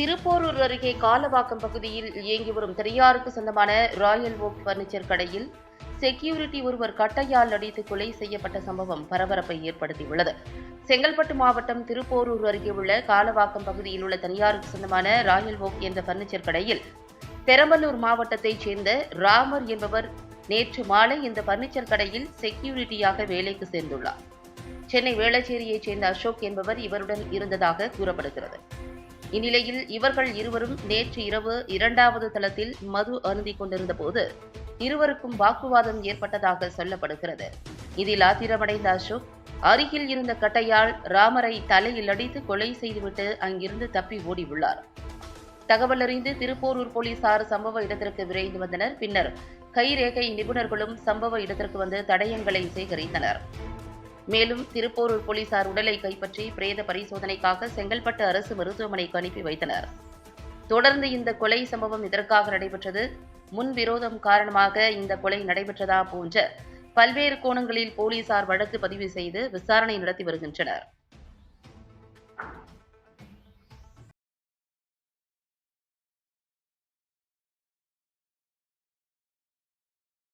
திருப்போரூர் அருகே காலவாக்கம் பகுதியில் இயங்கி வரும் தனியாருக்கு சொந்தமான ராயல் ஓக் பர்னிச்சர் கடையில் செக்யூரிட்டி ஒருவர் கட்டையால் அடித்து கொலை செய்யப்பட்ட சம்பவம் பரபரப்பை ஏற்படுத்தியுள்ளது. செங்கல்பட்டு மாவட்டம் திருப்போரூர் அருகே உள்ள காலவாக்கம் பகுதியில் உள்ள தனியாருக்கு சொந்தமான ராயல் ஓக் என்ற பர்னிச்சர் கடையில் பெரம்பலூர் மாவட்டத்தைச் சேர்ந்த ராமர் என்பவர் நேற்று மாலை இந்த பர்னிச்சர் கடையில் செக்யூரிட்டியாக வேலைக்கு சேர்ந்துள்ளார். சென்னை வேளச்சேரியைச் சேர்ந்த அசோக் என்பவர் இவருடன் இருந்ததாக கூறப்படுகிறது. இந்நிலையில் இவர்கள் இருவரும் நேற்று இரவு இரண்டாவது தளத்தில் மது அருந்திக் கொண்டிருந்த போது இருவருக்கும் வாக்குவாதம் ஏற்பட்டதாக சொல்லப்படுகிறது. இதில் ஆத்திரமடைந்த அசோக் அருகில் இருந்த கட்டையால் ராமரை தலையில் அடித்து கொலை செய்துவிட்டு அங்கிருந்து தப்பி ஓடியுள்ளார். தகவல் அறிந்து திருப்போரூர் போலீசார் சம்பவ இடத்திற்கு விரைந்து வந்தனர். பின்னர் கைரேகை நிபுணர்களும் சம்பவ இடத்திற்கு வந்து தடயங்களை சேகரித்தனர். மேலும் திருப்போரூர் போலீசார் உடலை கைப்பற்றி பிரேத பரிசோதனைக்காக செங்கல்பட்டு அரசு மருத்துவமனைக்கு அனுப்பி வைத்தனர். தொடர்ந்து இந்த கொலை சம்பவம் இதற்காக நடைபெற்றது? முன்விரோதம் காரணமாக இந்த கொலை நடைபெற்றதா போன்ற பல்வேறு கோணங்களில் போலீசார் வழக்கு பதிவு செய்து விசாரணை நடத்தி வருகின்றனர்.